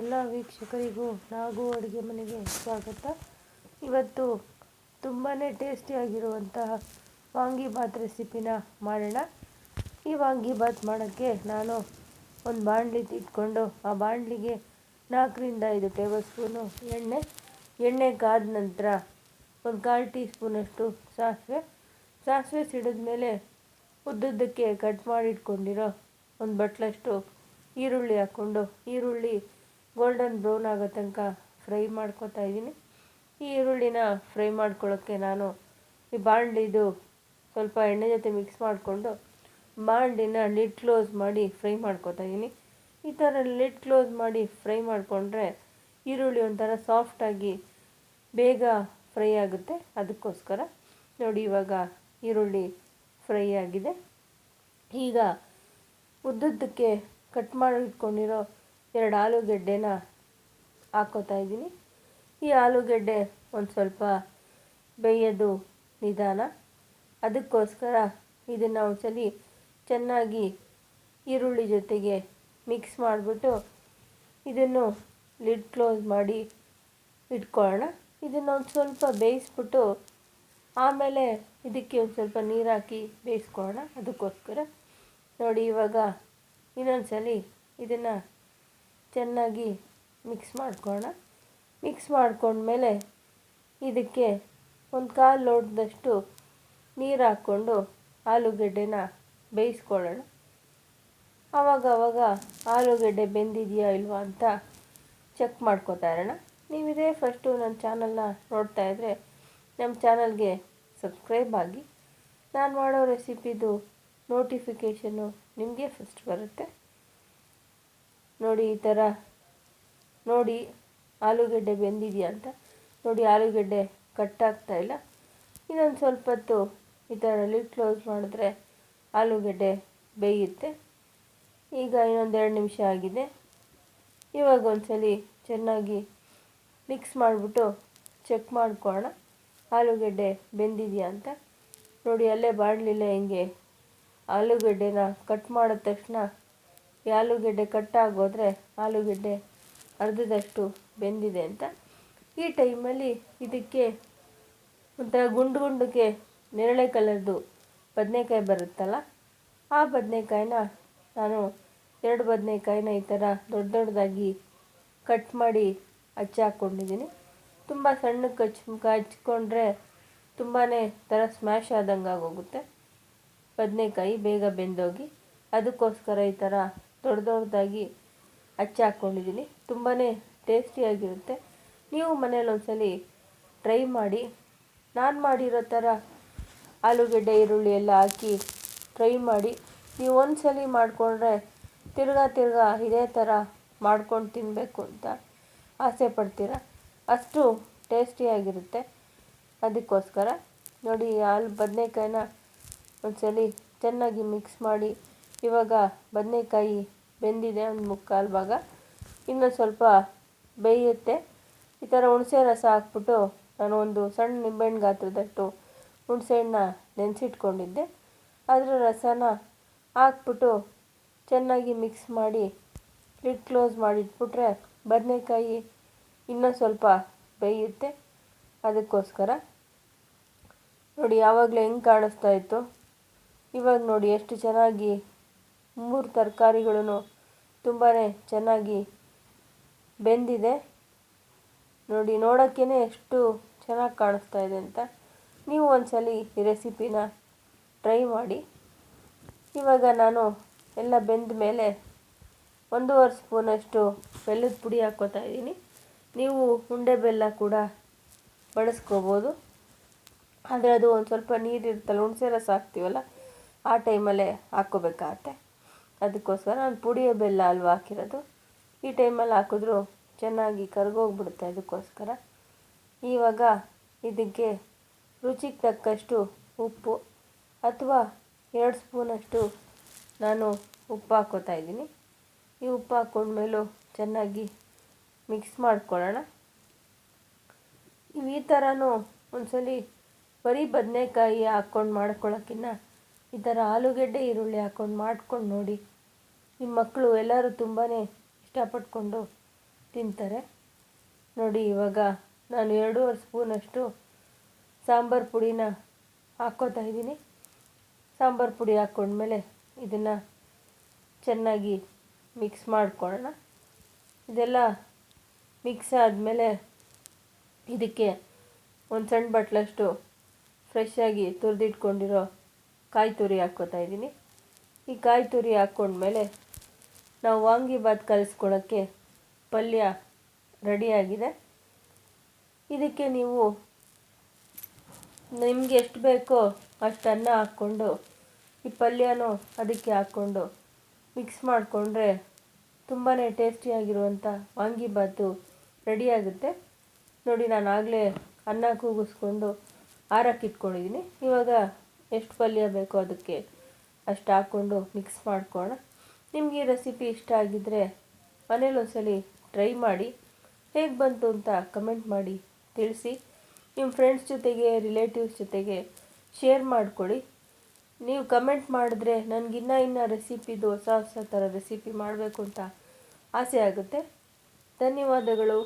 ಎಲ್ಲ ವೀಕ್ಷಕರಿಗೂ ನಾಗು ಅಡುಗೆ ಮನೆಗೆ ಸ್ವಾಗತ. ಇವತ್ತು ತುಂಬಾ ಟೇಸ್ಟಿಯಾಗಿರುವಂತಹ ವಾಂಗಿಬಾತ್ ರೆಸಿಪಿನ ಮಾಡೋಣ. ಈ ವಾಂಗಿಬಾತ್ ಮಾಡೋಕ್ಕೆ ನಾನು ಒಂದು ಬಾಣಲಿ ಇಟ್ಕೊಂಡು ಆ ಬಾಣಲಿಗೆ ನಾಲ್ಕರಿಂದ ಐದು ಟೇಬಲ್ ಸ್ಪೂನು ಎಣ್ಣೆ ಎಣ್ಣೆ ಕಾದ ನಂತರ ಒಂದು ಕಾಲು ಟೀ ಸ್ಪೂನಷ್ಟು ಸಾಸಿವೆ. ಸಾಸಿವೆ ಸಿಡಿದ ಮೇಲೆ ಉದ್ದುದ್ದಕ್ಕೆ ಕಟ್ ಮಾಡಿ ಇಟ್ಕೊಂಡಿರೋ ಒಂದು ಬಟ್ಲಷ್ಟು ಈರುಳ್ಳಿ ಹಾಕ್ಕೊಂಡು ಈರುಳ್ಳಿ ಗೋಲ್ಡನ್ ಬ್ರೌನ್ ಆಗೋ ತನಕ ಫ್ರೈ ಮಾಡ್ಕೊತಾ ಇದ್ದೀನಿ. ಈ ಈರುಳ್ಳಿನ ಫ್ರೈ ಮಾಡ್ಕೊಳ್ಳೋಕ್ಕೆ ನಾನು ಈ ಬಾಣಲಿದು ಸ್ವಲ್ಪ ಎಣ್ಣೆ ಜೊತೆ ಮಿಕ್ಸ್ ಮಾಡಿಕೊಂಡು ಬಾಣಲಿನ ಲಿಡ್ ಕ್ಲೋಸ್ ಮಾಡಿ ಫ್ರೈ ಮಾಡ್ಕೋತಾ ಇದ್ದೀನಿ. ಈ ಥರ ಲಿಡ್ ಕ್ಲೋಸ್ ಮಾಡಿ ಫ್ರೈ ಮಾಡಿಕೊಂಡ್ರೆ ಈರುಳ್ಳಿ ಒಂಥರ ಸಾಫ್ಟಾಗಿ ಬೇಗ ಫ್ರೈ ಆಗುತ್ತೆ. ಅದಕ್ಕೋಸ್ಕರ ನೋಡಿ ಇವಾಗ ಈರುಳ್ಳಿ ಫ್ರೈ ಆಗಿದೆ. ಈಗ ಉದ್ದುದ್ದಕ್ಕೆ ಕಟ್ ಮಾಡಿ ಇಟ್ಕೊಂಡಿರೋ ಎರಡು ಆಲೂಗೆಡ್ಡೆನ ಹಾಕೋತಾ ಇದ್ದೀನಿ. ಈ ಆಲೂಗೆಡ್ಡೆ ಒಂದು ಸ್ವಲ್ಪ ಬೇಯೋದು ನಿಧಾನ. ಅದಕ್ಕೋಸ್ಕರ ಇದನ್ನು ಒಂದ್ಸಲಿ ಚೆನ್ನಾಗಿ ಈರುಳ್ಳಿ ಜೊತೆಗೆ ಮಿಕ್ಸ್ ಮಾಡಿಬಿಟ್ಟು ಇದನ್ನು ಲಿಡ್ ಕ್ಲೋಸ್ ಮಾಡಿ ಇಟ್ಕೊಳ್ಳೋಣ. ಇದನ್ನು ಒಂದು ಸ್ವಲ್ಪ ಬೇಯಿಸ್ಬಿಟ್ಟು ಆಮೇಲೆ ಇದಕ್ಕೆ ಒಂದು ಸ್ವಲ್ಪ ನೀರು ಹಾಕಿ ಬೇಯಿಸ್ಕೊಳ್ಳೋಣ. ಅದಕ್ಕೋಸ್ಕರ ನೋಡಿ ಇವಾಗ ಇನ್ನೊಂದ್ಸಲಿ ಇದನ್ನು ಚೆನ್ನಾಗಿ ಮಿಕ್ಸ್ ಮಾಡ್ಕೊಳ್ಳೋಣ ಮಿಕ್ಸ್ ಮಾಡ್ಕೊಂಡ್ಮೇಲೆ ಇದಕ್ಕೆ ಒಂದು ಕಾಲು ಲೋಟದಷ್ಟು ನೀರು ಹಾಕ್ಕೊಂಡು ಆಲೂಗಡ್ಡೆನ ಬೇಯಿಸ್ಕೊಳ್ಳೋಣ. ಆವಾಗ ಆವಾಗ ಆಲೂಗಡ್ಡೆ ಬೆಂದಿದೆಯಾ ಇಲ್ವಾ ಅಂತ ಚೆಕ್ ಮಾಡ್ಕೋತಾ ಇರೋಣ. ನೀವು ಇದೇ ಫಸ್ಟು ನನ್ನ ಚಾನಲ್ನ ನೋಡ್ತಾ ಇದ್ದರೆ ನಮ್ಮ ಚಾನಲ್ಗೆ ಸಬ್ಸ್ಕ್ರೈಬ್ ಆಗಿ. ನಾನು ಮಾಡೋ ರೆಸಿಪಿದು ನೋಟಿಫಿಕೇಷನ್ನು ನಿಮಗೆ ಫಸ್ಟ್ ಬರುತ್ತೆ. ನೋಡಿ ಈ ಥರ ನೋಡಿ ಆಲೂಗೆಡ್ಡೆ ಬೆಂದಿದೆಯಾ ಅಂತ. ನೋಡಿ ಆಲೂಗೆಡ್ಡೆ ಕಟ್ಟಾಗ್ತಾ ಇಲ್ಲ. ಇನ್ನೊಂದು ಸ್ವಲ್ಪ ಹೊತ್ತು ಈ ಥರ ಲಿಡ್ ಕ್ಲೋಸ್ ಮಾಡಿದ್ರೆ ಆಲೂಗೆಡ್ಡೆ ಬೇಯುತ್ತೆ. ಈಗ ಇನ್ನೊಂದೆರಡು ನಿಮಿಷ ಆಗಿದೆ. ಇವಾಗ ಒಂದ್ಸಲಿ ಚೆನ್ನಾಗಿ ಮಿಕ್ಸ್ ಮಾಡಿಬಿಟ್ಟು ಚೆಕ್ ಮಾಡ್ಕೊಳ್ಳೋಣ. ಆಲೂಗೆಡ್ಡೆ ಬೆಂದಿದೆಯಾ ಅಂತ. ನೋಡಿ ಅಲ್ಲೇ ಬಾಡಲಿಲ್ಲ ಹೆಂಗೆ. ಆಲೂಗೆಡ್ಡೆನ ಕಟ್ ಮಾಡಿದ ತಕ್ಷಣ ಈ ಆಲೂಗೆಡ್ಡೆ ಕಟ್ಟಾಗೋದ್ರೆ ಆಲೂಗೆಡ್ಡೆ ಅರ್ಧದಷ್ಟು ಬೆಂದಿದೆ ಅಂತ. ಈ ಟೈಮಲ್ಲಿ ಇದಕ್ಕೆ ಒಂಥರ ಗುಂಡು ಗುಂಡಕ್ಕೆ ನೇರಳೆ ಕಲರ್ದು ಬದನೆಕಾಯಿ ಬರುತ್ತಲ್ಲ, ಆ ಬದನೆಕಾಯಿನ ನಾನು ಎರಡು ಬದನೆಕಾಯಿನ ಈ ಥರ ದೊಡ್ಡ ದೊಡ್ಡದಾಗಿ ಕಟ್ ಮಾಡಿ ಹಚ್ಚಿ ಹಾಕ್ಕೊಂಡಿದ್ದೀನಿ. ತುಂಬ ಸಣ್ಣಕ್ಕೆ ಹಚ್ಚ ಹಚ್ಕೊಂಡ್ರೆ ತುಂಬಾ ಥರ ಸ್ಮ್ಯಾಶ್ ಆದಂಗೆ ಆಗೋಗುತ್ತೆ. ಬದನೆಕಾಯಿ ಬೇಗ ಬೆಂದೋಗಿ ಅದಕ್ಕೋಸ್ಕರ ಈ ಥರ ದೊಡ್ಡ ದೊಡ್ಡದಾಗಿ ಹಚ್ಚಿ ಹಾಕ್ಕೊಂಡಿದ್ದೀನಿ ತುಂಬಾ ಟೇಸ್ಟಿಯಾಗಿರುತ್ತೆ ನೀವು ಮನೇಲಿ ಒಂದ್ಸಲಿ ಟ್ರೈ ಮಾಡಿ. ನಾನು ಮಾಡಿರೋ ಥರ ಆಲೂಗೆಡ್ಡೆ, ಈರುಳ್ಳಿ ಎಲ್ಲ ಹಾಕಿ ಟ್ರೈ ಮಾಡಿ. ನೀವು ಒಂದ್ಸಲಿ ಮಾಡಿಕೊಂಡ್ರೆ ತಿರ್ಗಾ ತಿರ್ಗಾ ಇದೇ ಥರ ಮಾಡ್ಕೊಂಡು ತಿನ್ನಬೇಕು ಅಂತ ಆಸೆ ಪಡ್ತೀರ? ಅಷ್ಟು ಟೇಸ್ಟಿಯಾಗಿರುತ್ತೆ ಅದಕ್ಕೋಸ್ಕರ ನೋಡಿ ಆಲು ಬದನೆಕಾಯಿನ ಒಂದ್ಸಲಿ ಚೆನ್ನಾಗಿ ಮಿಕ್ಸ್ ಮಾಡಿ. ಇವಾಗ ಬದನೆಕಾಯಿ ಬೆಂದಿದೆ ಒಂದು ಮುಕ್ಕಾಲು ಭಾಗ. ಇನ್ನೂ ಸ್ವಲ್ಪ ಬೇಯುತ್ತೆ. ಈ ಥರ ಹುಣಸೆ ರಸ ಹಾಕ್ಬಿಟ್ಟು ನಾನು ಒಂದು ಸಣ್ಣ ನಿಂಬೆಹಣ್ಣು ಗಾತ್ರದಷ್ಟು ಹುಣಸೆಹಣ್ಣ ನೆನೆಸಿಟ್ಕೊಂಡಿದ್ದೆ. ಅದರ ರಸನ ಹಾಕ್ಬಿಟ್ಟು ಚೆನ್ನಾಗಿ ಮಿಕ್ಸ್ ಮಾಡಿ ಲಿಡ್ ಕ್ಲೋಸ್ ಮಾಡಿಟ್ಬಿಟ್ರೆ ಬದನೆಕಾಯಿ ಇನ್ನೂ ಸ್ವಲ್ಪ ಬೇಯುತ್ತೆ. ಅದಕ್ಕೋಸ್ಕರ ನೋಡಿ ಯಾವಾಗಲೂ ಹೆಂಗೆ ಕಾಣಿಸ್ತಾ ಇತ್ತು. ಇವಾಗ ನೋಡಿ ಎಷ್ಟು ಚೆನ್ನಾಗಿ ಮೂರು ತರಕಾರಿಗಳನ್ನು ತುಂಬಾ ಚೆನ್ನಾಗಿ ಬೆಂದಿದೆ. ನೋಡಿ ನೋಡೋಕ್ಕೇ ಎಷ್ಟು ಚೆನ್ನಾಗಿ ಕಾಣಿಸ್ತಾ ಇದೆ ಅಂತ. ನೀವು ಒಂದ್ಸಲಿ ಈ ರೆಸಿಪಿನ ಟ್ರೈ ಮಾಡಿ. ಇವಾಗ ನಾನು ಎಲ್ಲ ಬೆಂದ ಮೇಲೆ ಒಂದೂವರೆ ಸ್ಪೂನಷ್ಟು ಬೆಲ್ಲದ ಪುಡಿ ಹಾಕ್ಕೋತಾ ಇದ್ದೀನಿ. ನೀವು ಉಂಡೆ ಬೆಲ್ಲ ಕೂಡ ಬಳಸ್ಕೋಬೋದು. ಆದರೆ ಅದು ಒಂದು ಸ್ವಲ್ಪ ನೀರು ಇರುತ್ತಲ್ಲ ಹುಣಸೆ ರಸ ಹಾಕ್ತೀವಲ್ಲ, ಆ ಟೈಮಲ್ಲೇ ಹಾಕ್ಕೋಬೇಕಾಗತ್ತೆ. ಅದಕ್ಕೋಸ್ಕರ ನಾನು ಪುಡಿಯ ಬೆಲ್ಲ ಅಲ್ವಾ ಹಾಕಿರೋದು. ಈ ಟೈಮಲ್ಲಿ ಹಾಕಿದ್ರು ಚೆನ್ನಾಗಿ ಕರಗೋಗ್ಬಿಡುತ್ತೆ ಅದಕ್ಕೋಸ್ಕರ. ಇವಾಗ ಇದಕ್ಕೆ ರುಚಿಗೆ ತಕ್ಕಷ್ಟು ಉಪ್ಪು ಅಥವಾ ಎರಡು ಸ್ಪೂನಷ್ಟು ನಾನು ಉಪ್ಪು ಹಾಕೋತಾ ಇದ್ದೀನಿ. ಈ ಉಪ್ಪು ಹಾಕ್ಕೊಂಡ್ಮೇಲೂ ಚೆನ್ನಾಗಿ ಮಿಕ್ಸ್ ಮಾಡ್ಕೊಳ್ಳೋಣ. ನೀವು ಈ ಥರನೂ ಒಂದ್ಸಲಿ ಬರೀ ಬದನೆಕಾಯಿ ಹಾಕ್ಕೊಂಡು ಮಾಡ್ಕೊಳ್ಳೋಕ್ಕಿಂತ ಈ ಥರ ಆಲೂಗೆಡ್ಡೆ, ಈರುಳ್ಳಿ ಹಾಕ್ಕೊಂಡು ಮಾಡ್ಕೊಂಡು ನೋಡಿ. ನಿಮ್ಮ ಮಕ್ಕಳು ಎಲ್ಲರೂ ತುಂಬಾ ಇಷ್ಟಪಟ್ಕೊಂಡು ತಿಂತಾರೆ. ನೋಡಿ ಇವಾಗ ನಾನು ಎರಡೂವರೆ ಸ್ಪೂನಷ್ಟು ಸಾಂಬಾರು ಪುಡಿನ ಹಾಕ್ಕೋತಾ ಇದ್ದೀನಿ. ಸಾಂಬಾರು ಪುಡಿ ಹಾಕ್ಕೊಂಡ್ಮೇಲೆ ಇದನ್ನು ಚೆನ್ನಾಗಿ ಮಿಕ್ಸ್ ಮಾಡ್ಕೊಳ್ಳೋಣ. ಇದೆಲ್ಲ ಮಿಕ್ಸ್ ಆದಮೇಲೆ ಇದಕ್ಕೆ ಒಂದು ಸಣ್ಣ ಬಟ್ಲಷ್ಟು ಫ್ರೆಶ್ ಆಗಿ ತುರಿದಿಟ್ಕೊಂಡಿರೋ ಕಾಯಿ ತುರಿ ಹಾಕ್ಕೋತಾ ಇದ್ದೀನಿ. ಈ ಕಾಯಿ ತುರಿ ಹಾಕ್ಕೊಂಡ್ಮೇಲೆ ನಾವು ವಾಂಗಿಬಾತ್ ಕಲಿಸ್ಕೊಳ್ಳೋಕ್ಕೆ ಪಲ್ಯ ರೆಡಿಯಾಗಿದೆ. ಇದಕ್ಕೆ ನೀವು ನಿಮ್ಗೆ ಎಷ್ಟು ಬೇಕೋ ಅಷ್ಟು ಅನ್ನ ಹಾಕ್ಕೊಂಡು ಈ ಪಲ್ಯನೂ ಅದಕ್ಕೆ ಹಾಕ್ಕೊಂಡು ಮಿಕ್ಸ್ ಮಾಡಿಕೊಂಡ್ರೆ ತುಂಬಾ ಟೇಸ್ಟಿಯಾಗಿರುವಂಥ ವಾಂಗಿಬಾತು ರೆಡಿಯಾಗುತ್ತೆ. ನೋಡಿ ನಾನು ಆಗಲೇ ಅನ್ನ ಕೂಗಿಸ್ಕೊಂಡು ಆರಕ್ಕೆ ಇಟ್ಕೊಂಡಿದ್ದೀನಿ. ಇವಾಗ ಎಷ್ಟು ಪಲ್ಯ ಬೇಕೋ ಅದಕ್ಕೆ ಅಷ್ಟು ಹಾಕ್ಕೊಂಡು ಮಿಕ್ಸ್ ಮಾಡ್ಕೊಳ್ಳೋಣ ನಿಮಗೆ ಈ ರೆಸಿಪಿ ಇಷ್ಟ ಆಗಿದ್ದರೆ ಮನೇಲಿ ಒಂದ್ಸಲಿ ಟ್ರೈ ಮಾಡಿ, ಹೇಗೆ ಬಂತು ಅಂತ ಕಮೆಂಟ್ ಮಾಡಿ ತಿಳಿಸಿ. ನಿಮ್ಮ ಫ್ರೆಂಡ್ಸ್ ಜೊತೆಗೆ ರಿಲೇಟಿವ್ಸ್ ಜೊತೆಗೆ ಶೇರ್ ಮಾಡಿಕೊಡಿ ನೀವು ಕಮೆಂಟ್ ಮಾಡಿದ್ರೆ ನನಗಿನ್ನ ಇನ್ನೂ ರೆಸಿಪಿದು ಹೊಸ ಹೊಸ ಥರ ರೆಸಿಪಿ ಮಾಡಬೇಕು ಅಂತ ಆಸೆ ಆಗುತ್ತೆ. ಧನ್ಯವಾದಗಳು.